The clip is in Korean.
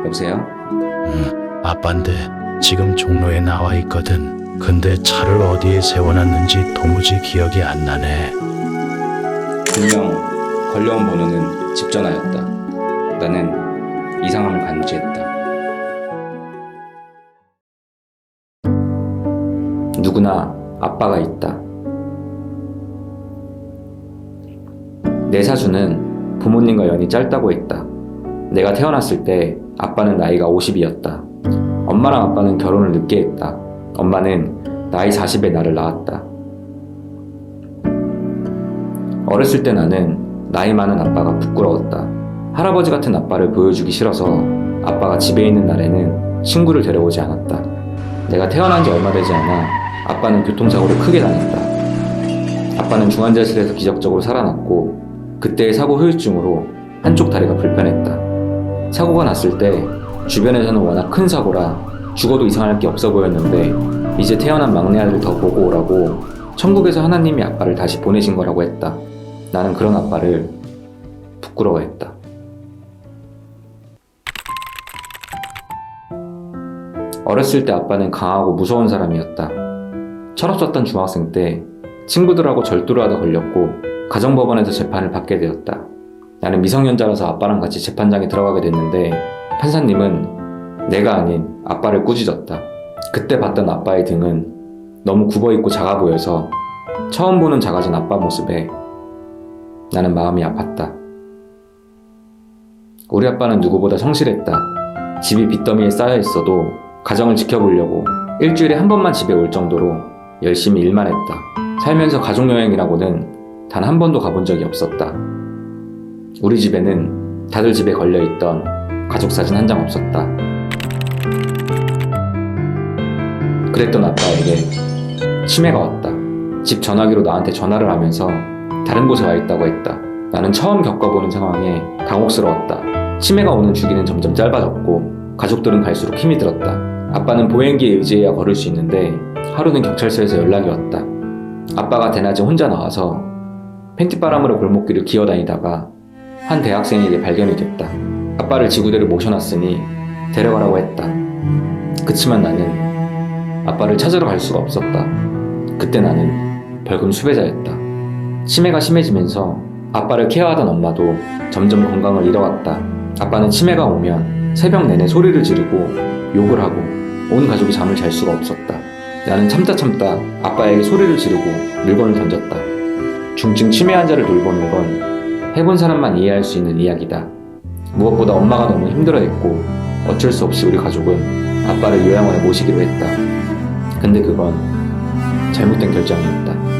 여보세요? 아빤데 지금 종로에 나와 있거든. 근데 차를 어디에 세워놨는지 도무지 기억이 안 나네. 분명 걸려온 번호는 집 전화였다. 나는 이상함을 감지했다. 누구나 아빠가 있다. 내 사주는 부모님과 연이 짧다고 했다. 내가 태어났을 때 아빠는 나이가 50이었다. 엄마랑 아빠는 결혼을 늦게 했다. 엄마는 나이 40에 나를 낳았다. 어렸을 때 나는 나이 많은 아빠가 부끄러웠다. 할아버지 같은 아빠를 보여주기 싫어서 아빠가 집에 있는 날에는 친구를 데려오지 않았다. 내가 태어난 지 얼마 되지 않아 아빠는 교통사고를 크게 당했다. 아빠는 중환자실에서 기적적으로 살아났고 그때의 사고 후유증으로 한쪽 다리가 불편했다. 사고가 났을 때 주변에서는 워낙 큰 사고라 죽어도 이상할 게 없어 보였는데 이제 태어난 막내 아들 더 보고 오라고 천국에서 하나님이 아빠를 다시 보내신 거라고 했다. 나는 그런 아빠를 부끄러워했다. 어렸을 때 아빠는 강하고 무서운 사람이었다. 철없었던 중학생 때 친구들하고 절도를 하다 걸렸고 가정법원에서 재판을 받게 되었다. 나는 미성년자라서 아빠랑 같이 재판장에 들어가게 됐는데 판사님은 내가 아닌 아빠를 꾸짖었다. 그때 봤던 아빠의 등은 너무 굽어있고 작아 보여서 처음 보는 작아진 아빠 모습에 나는 마음이 아팠다. 우리 아빠는 누구보다 성실했다. 집이 빚더미에 쌓여 있어도 가정을 지켜보려고 일주일에 한 번만 집에 올 정도로 열심히 일만 했다. 살면서 가족여행이라고는 단 한 번도 가본 적이 없었다. 우리 집에는 다들 집에 걸려있던 가족사진 한 장 없었다. 그랬던 아빠에게 치매가 왔다. 집 전화기로 나한테 전화를 하면서 다른 곳에 와 있다고 했다. 나는 처음 겪어보는 상황에 당혹스러웠다. 치매가 오는 주기는 점점 짧아졌고 가족들은 갈수록 힘이 들었다. 아빠는 보행기에 의지해야 걸을 수 있는데 하루는 경찰서에서 연락이 왔다. 아빠가 대낮에 혼자 나와서 팬티바람으로 골목길을 기어다니다가 한 대학생에게 발견이 됐다. 아빠를 지구대로 모셔놨으니 데려가라고 했다. 그치만 나는 아빠를 찾으러 갈 수가 없었다. 그때 나는 벌금 수배자였다. 치매가 심해지면서 아빠를 케어하던 엄마도 점점 건강을 잃어갔다. 아빠는 치매가 오면 새벽 내내 소리를 지르고 욕을 하고 온 가족이 잠을 잘 수가 없었다. 나는 참다 참다 아빠에게 소리를 지르고 물건을 던졌다. 중증 치매 환자를 돌보는 건 해본 사람만 이해할 수 있는 이야기다. 무엇보다 엄마가 너무 힘들어했고 어쩔 수 없이 우리 가족은 아빠를 요양원에 모시기로 했다. 근데 그건 잘못된 결정이었다.